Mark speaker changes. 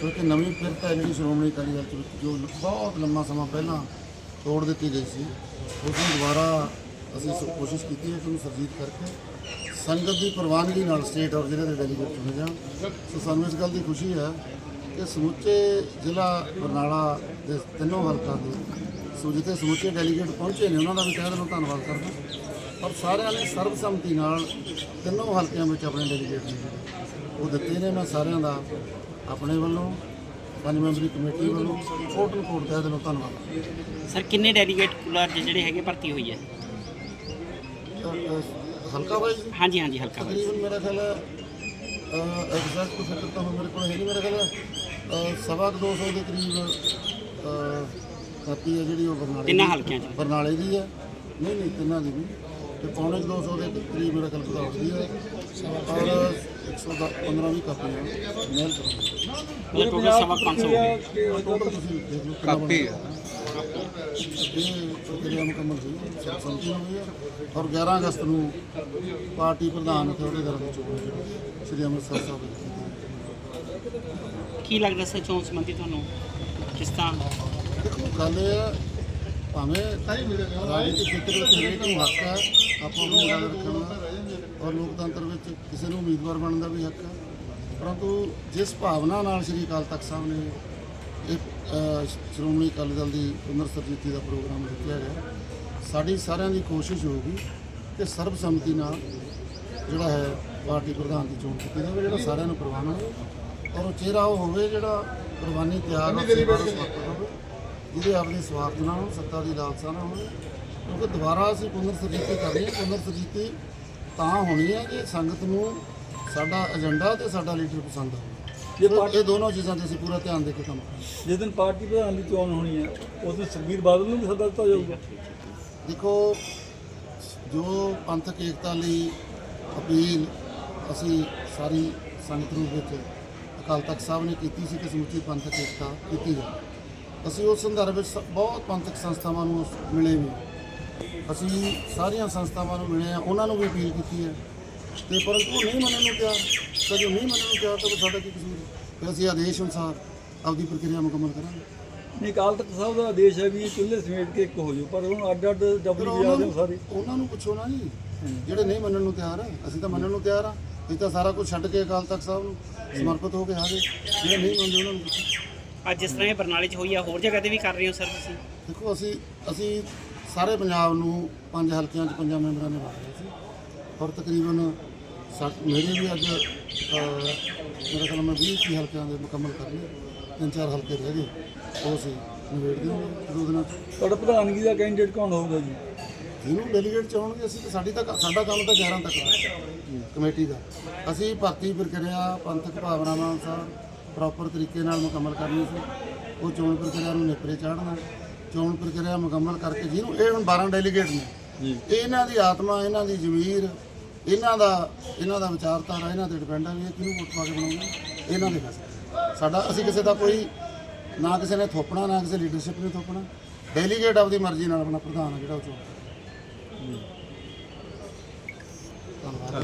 Speaker 1: ਸੋ ਇੱਕ ਨਵੀਂ ਫਿਰਤ ਹੈ ਜਿਹੜੀ ਸ਼੍ਰੋਮਣੀ ਅਕਾਲੀ ਦਲ ਚ ਵਿੱਚ ਜੋ ਬਹੁਤ ਲੰਮਾ ਸਮਾਂ ਪਹਿਲਾਂ ਤੋੜ ਦਿੱਤੀ ਗਈ ਸੀ, ਉਸ ਨੂੰ ਦੁਬਾਰਾ ਅਸੀਂ ਸ- ਕੋਸ਼ਿਸ਼ ਕੀਤੀ ਹੈ ਕਿ ਉਹਨੂੰ ਸਰਜੀਤ ਕਰਕੇ ਸੰਗਤ ਦੀ ਪ੍ਰਵਾਨਗੀ ਨਾਲ ਸਟੇਟ ਔਰ ਜ਼ਿਲ੍ਹੇ ਦੇ ਡੈਲੀਗੇਟ ਚੁਣੇ ਜਾਣ। ਸੋ ਸਾਨੂੰ ਇਸ ਗੱਲ ਦੀ ਖੁਸ਼ੀ ਹੈ ਕਿ ਸਮੁੱਚੇ ਜ਼ਿਲ੍ਹਾ ਬਰਨਾਲਾ ਦੇ ਤਿੰਨੋਂ ਹਲਕਾਂ ਦੇ, ਸੋ ਜਿੱਥੇ ਸਮੁੱਚੇ ਡੈਲੀਗੇਟ ਪਹੁੰਚੇ ਨੇ, ਉਹਨਾਂ ਦਾ ਵੀ ਤਹਿ ਦਿਲੋਂ ਧੰਨਵਾਦ ਕਰਦਾ। ਪਰ ਸਾਰਿਆਂ ਨੇ ਸਰਬਸੰਮਤੀ ਨਾਲ ਤਿੰਨੋਂ ਹਲਕਿਆਂ ਵਿੱਚ ਆਪਣੇ ਡੈਲੀਗੇਟ ਨੇ। ਉਹ ਦਿੱਤੇ ਨੇ ਮੈਂ ਸਾਰਿਆਂ ਦਾ ਆਪਣੇ ਵੱਲੋਂ ਪੰਜ ਮੈਂਬਰੀ ਕਮੇਟੀ ਵੱਲੋਂ ਕੋਟ ਨੂੰ ਕੋਟ ਤਹਿ ਦਿਲੋਂ ਧੰਨਵਾਦ
Speaker 2: ਸਰ ਕਿੰਨੇ ਡੈਲੀਗੇਟ ਕੁਲਾਰ ਜਿਹੜੇ ਹੈਗੇ ਭਰਤੀ ਹੋਈ ਹੈ?
Speaker 1: ਹਲਕਾ ਵਾਈਜ਼?
Speaker 2: ਹਾਂਜੀ ਹਾਂਜੀ ਹਲਕਾ ਵਾਈਜ਼।
Speaker 1: ਤਕਰੀਬਨ ਮੇਰਾ ਖਿਆਲ ਐਗਜ਼ੈਕਟ ਕੁ ਫਿਕਰ ਤਾਂ ਮੇਰੇ ਕੋਲ ਹੈ ਨਹੀਂ ਮੇਰਾ ਖਿਆਲ ਸਵਾ ਕੁ 200 ਦੇ ਕਰੀਬ ਕਾਪੀ ਹੈ ਜਿਹੜੀ ਉਹ ਬਰਨਾਲੇ
Speaker 2: ਤਿੰਨਾਂ
Speaker 1: ਦੀ-
Speaker 2: ਹਲਕਿਆਂ 'ਚ?
Speaker 1: ਬਰਨਾਲੇ ਦੀ ਹੈ। ਨਹੀਂ ਨਹੀਂ ਤਿੰਨਾਂ ਦੀ ਵੀ ਤੇ ਪੌਣੇ ਕੁ 200 ਦੇ ਕਰੀਬ ਮੇਰਾ ਖਿਆਲ ਬਤਾਉ ਦੀ ਹੈ ਔਰ 115 ਵੀ ਕਾਪੀਆਂ ਮੇਲ ਕਰਾਂਗੇ
Speaker 2: ਮਤਲਬ ਟੋਟਲ ਸਵਾ 500 ਹੋ ਗਏ
Speaker 1: ਟੋਟਲ ਤੁਸੀਂ ਦੇਖ ਲਓ ਕਾਪੀ ਇਹ ਪ੍ਰਕਿਰਿਆ ਮੁਕੰਮਲ ਹੋਈ ਹੈ। ਔਰ 11 ਅਗਸਤ ਨੂੰ ਪਾਰਟੀ ਪ੍ਰਧਾਨ ਅਤੇ ਉਹਦੇ ਦਰ ਵਿੱਚ ਚੋਣ ਸ੍ਰੀ ਅੰਮ੍ਰਿਤਸਰ ਸਾਹਿਬ ਵਿੱਚ।
Speaker 2: ਕੀ ਲੱਗਦਾ ਸਰ ਚੋਣ ਸੰਬੰਧੀ ਤੁਹਾਨੂੰ? ਕਿਸ ਤਰ੍ਹਾਂ?
Speaker 1: ਦੇਖੋ ਗੱਲ ਇਹ ਹੈ ਭਾਵੇਂ ਰਾਜਨੀਤਿਕ ਖੇਤਰ ਵਿੱਚ ਹਰੇਕ ਨੂੰ ਹੱਕ ਹੈ ਆਪੋ ਆਪਣੀ ਗੱਲ ਰੱਖਣ ਔਰ ਲੋਕਤੰਤਰ ਵਿੱਚ ਕਿਸੇ ਨੂੰ ਉਮੀਦਵਾਰ ਬਣਨ ਦਾ ਵੀ ਹੱਕ ਹੈ। ਪਰੰਤੂ ਜਿਸ ਭਾਵਨਾ ਨਾਲ ਸ੍ਰੀ ਅਕਾਲ ਤਖਤ ਸਾਹਿਬ ਨੇ ਇਹ ਸ਼੍ਰੋਮਣੀ ਅਕਾਲੀ ਦਲ ਦੀ ਪੁਨਰ ਸਰਜੀਤੀ ਦਾ ਪ੍ਰੋਗਰਾਮ ਰੱਖਿਆ ਗਿਆ ਸਾਡੀ ਸਾਰਿਆਂ ਦੀ ਕੋਸ਼ਿਸ਼ ਹੋਊਗੀ ਕਿ ਸਰਬਸੰਮਤੀ ਨਾਲ ਜਿਹੜਾ ਹੈ ਪਾਰਟੀ ਪ੍ਰਧਾਨ ਦੀ ਚੋਣ ਕੀਤੀ ਜਾਵੇ ਜਿਹੜਾ ਸਾਰਿਆਂ ਨੂੰ ਪ੍ਰਵਾਨ ਔਰ ਉਹ ਚਿਹਰਾ ਉਹ ਹੋਵੇ ਜਿਹੜਾ ਕੁਰਬਾਨੀ ਨੂੰ। ਸਮਰਪਿਤ ਹੋਵੇ ਜਿਹਦੇ ਆਪਣੇ ਸਵਾਰਥ ਨਾ ਹੋਣ ਸੱਤਾ ਦੀ ਲਾਲਸਾ ਨਾ ਹੋਵੇ ਕਿਉਂਕਿ ਦੁਬਾਰਾ ਅਸੀਂ ਪੁਨਰ ਸਰਜੀਤੀ ਕਰਨੀ ਹੈ ਪੁਨਰ ਸਰਜੀਤੀ ਤਾਂ ਹੋਣੀ ਹੈ ਕਿ ਸੰਗਤ ਨੂੰ ਸਾਡਾ ਏਜੰਡਾ ਤੇ ਸਾਡਾ ਲੀਡਰ ਪਸੰਦ ਆਵੇ
Speaker 3: ਜੇ ਪਾਰਟੀ
Speaker 1: ਇਹ ਦੋਨੋਂ ਚੀਜ਼ਾਂ ਤੇ ਅਸੀਂ ਪੂਰਾ ਧਿਆਨ ਦੇ ਕੇ ਕੰਮ ਕਰਾਂਗੇ।
Speaker 3: ਜਿਸ ਦਿਨ ਪਾਰਟੀ ਪ੍ਰਧਾਨ ਦੀ ਚੋਣ ਹੋਣੀ ਹੈ ਉਸ ਦਿਨ ਸੁਖਬੀਰ ਬਾਦਲ ਨੂੰ ਵੀ ਸੱਦਾ ਦਿੱਤਾ ਜਾਊਗਾ।
Speaker 1: ਦੇਖੋ ਜੋ ਪੰਥਕ ਏਕਤਾ ਲਈ ਅਪੀਲ ਅਸੀਂ ਸਾਰੀ ਸੰਗਤ ਰੂਪ ਵਿੱਚ ਅਕਾਲ ਤਖਤ ਸਾਹਿਬ ਨੇ ਕੀਤੀ ਸੀ ਕਿ ਸਮੁੱਚੀ ਪੰਥਕ ਏਕਤਾ ਕੀਤੀ ਜਾਵੇ। ਅਸੀਂ ਉਸ ਸੰਦਰਭ ਵਿੱਚ ਸ- ਬਹੁਤ ਪੰਥਕ ਸੰਸਥਾਵਾਂ ਨੂੰ ਮਿਲੇ ਵੀ ਅਸੀਂ ਸਾਰੀਆਂ ਸੰਸਥਾਵਾਂ ਨੂੰ ਮਿਲੇ ਆ ਉਹਨਾਂ ਨੂੰ ਵੀ ਅਪੀਲ ਕੀਤੀ ਹੈ। ਤੇ ਪਰੰਤੂ ਉਹ ਨਹੀਂ ਮੰਨਣ ਨੂੰ ਤਿਆਰ ਤਾਂ ਜੋ ਨਹੀਂ ਮੰਨਣ ਨੂੰ ਤਿਆਰ ਤਾਂ ਸਾਡਾ ਕੀ ਕਸੂਰ ਹੈ? ਫਿਰ ਅਸੀਂ ਆਦੇਸ਼ ਅਨੁਸਾਰ ਆਪਦੀ ਪ੍ਰਕਿਰਿਆ ਮੁਕੰਮਲ ਕਰਾਂਗੇ।
Speaker 3: ਨਹੀਂ ਅਕਾਲ ਤਖਤ ਸਾਹਿਬ ਦਾ ਆਦੇਸ਼ ਹੈ ਵੀ ਚੁੱਲ੍ਹੇ ਸਮੇਟ ਕੇ ਇੱਕ ਹੋ ਜਾਓ ਪਰ ਹੁਣ ਅੱਡ ਅੱਡ
Speaker 1: ਫਿਰ
Speaker 3: ਡਬਲ
Speaker 1: ਉਹਨਾਂ
Speaker 3: ਜਾ
Speaker 1: ਨੂੰ
Speaker 3: ਸਾਰੇ।
Speaker 1: ਉਹਨਾਂ ਨੂੰ ਪੁੱਛੋ ਨਾ ਜੀ ਜਿਹੜੇ ਨਹੀਂ ਮੰਨਣ ਨੂੰ ਤਿਆਰ ਆ ਅਸੀਂ ਤਾਂ ਮੰਨਣ ਨੂੰ ਤਿਆਰ ਆ। ਅਸੀਂ ਤਾਂ ਸਾਰਾ ਕੁਝ ਛੱਡ ਕੇ ਅਕਾਲ ਤਖਤ ਸਾਹਿਬ ਨੂੰ ਸਮਰਪਿਤ ਹੋ ਕੇ ਹਾਰੇ ਜਿਹੜੇ ਨਹੀਂ ਮੰਨਦੇ ਉਹਨਾਂ ਨੂੰ ਪੁੱਛੋ।
Speaker 2: ਅੱਜ ਜਿਸ ਤਰ੍ਹਾਂ ਇਹ ਬਰਨਾਲੇ 'ਚ ਹੋਈ ਆ ਹੋਰ ਜਗ੍ਹਾ ਤੇ ਵੀ ਕਰ ਰਹੇ ਹੋ ਸਰ ਤੁਸੀਂ?
Speaker 1: ਦੇਖੋ ਅਸੀਂ ਅਸੀਂ ਸਾਰੇ ਪੰਜਾਬ ਨੂੰ ਪੰਜ ਹਲਕਿਆਂ 'ਚ ਪੰਜਾਂ ਮੈਂਬਰਾਂ ਨੇ ਵੰਡ ਲਿਆ ਸੀ। ਔਰ ਤਕਰੀਬਨ ਸੱਤ ਮੇਰੇ ਵੀ ਅੱਜ ਅਹ, ਮੇਰੇ ਖਿਆਲ ਮੈਂ 20 ਤੀਹ ਹਲਕਿਆਂ ਦੇ ਮੁਕੰਮਲ ਕਰ ਲਏ। ਤਿੰਨ ਚਾਰ ਹਲਕੇ ਰਹਿ ਗਏ। ਉਹ ਅਸੀਂ ਨਿਬੇੜ ਦੇਵਾਂਗੇ ਦੋ ਦਿਨਾਂ 'ਚ।
Speaker 3: ਤੁਹਾਡਾ ਪ੍ਰਧਾਨਗੀ ਦਾ ਕੈਂਡੀਡੇਟ ਕੌਣ ਹੋਊਗਾ ਜੀ?
Speaker 1: ਜਿਹਨੂੰ ਡੈਲੀਗੇਟ ਚਾਹਣਗੇ ਅਸੀਂ ਤਾਂ ਸਾਡੀ ਤਾਂ ਸਾਡਾ ਕੰਮ ਤਾਂ 11 ਤੱਕ ਦਾ। ਕਮੇਟੀ ਦਾ। ਅਸੀਂ ਭਰਤੀ ਪ੍ਰਕਿਰਿਆ ਪੰਥਕ ਭਾਵਨਾਵਾਂ ਅਨੁਸਾਰ ਪ੍ਰੋਪਰ ਤਰੀਕੇ ਨਾਲ ਮੁਕੰਮਲ ਕਰਨੀ ਸੀ। ਉਹ ਚੋਣ ਪ੍ਰਕਿਰਿਆ ਨੂੰ ਨੇਪਰੇ ਚਾੜਨਾ ਚੋਣ ਪ੍ਰਕਿਰਿਆ ਮੁਕੰਮਲ ਕਰਕੇ ਜਿਹਨੂੰ ਇਹ ਹੁਣ 12 ਡੈਲੀਗੇਟ ਨੇ।
Speaker 3: ਜੀ।
Speaker 1: ਇਹ ਇਹਨਾਂ ਦੀ ਆਤਮਾ ਇਹਨਾਂ ਦੀ ਜ਼ਮੀਰ ਇਹਨਾਂ ਦਾ ਇਹਨਾਂ ਦਾ ਵਿਚਾਰਧਾਰਾ ਇਹਨਾਂ ਤੇ ਡਿਪੈਂਡ ਹੈ ਵੀ ਇਹ ਕਿਹਨੂੰ ਵੋਟ ਪਾ ਕੇ ਬਣਾਉਣਗੇ। ਇਹਨਾਂ ਦੇ ਫੈਸਲੇ ਸਾਡਾ ਅਸੀਂ ਕਿਸੇ ਦਾ ਕੋਈ ਨਾ ਕਿਸੇ ਨੇ ਥੋਪਣਾ ਨਾ ਕਿਸੇ ਲੀਡਰਸ਼ਿਪ ਨੇ ਥੋਪਣਾ। ਡੈਲੀਗੇਟ ਆਪਦੀ ਮਰਜ਼ੀ ਨਾਲ ਆਪਣਾ ਪ੍ਰਧਾਨ ਆ ਜਿਹੜਾ ਉਹ ਚੋਣ ਧੰਨਵਾਦ।